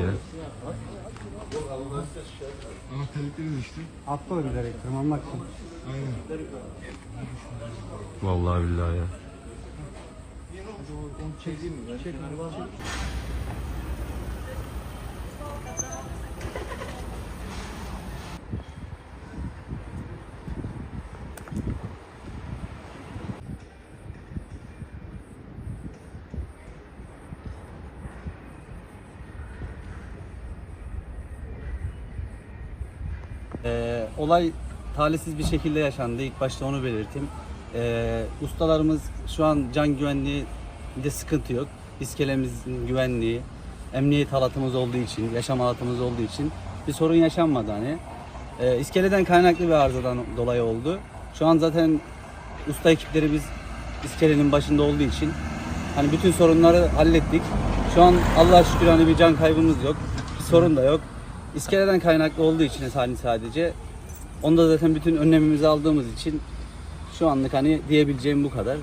ya. Anahtarlıkları düştü. Atla bilerek tırmanmak için. Aynen. Vallahi billahi ya. Ee, olay talihsiz bir şekilde yaşandı. İlk başta onu belirteyim. Ee, ustalarımız şu an can güvenliğinde sıkıntı yok. İskelemizin güvenliği, emniyet halatımız olduğu için, yaşam halatımız olduğu için bir sorun yaşanmadı hani. Ee, iskeleden kaynaklı bir arızadan dolayı oldu. Şu an zaten usta ekipleri biz iskelenin başında olduğu için hani bütün sorunları hallettik. Şu an Allah'a şükür hani bir can kaybımız yok. Bir sorun da yok. İskeleden kaynaklı olduğu için hani sadece. Onda zaten bütün önlemimizi aldığımız için şu anlık hani diyebileceğim bu kadar.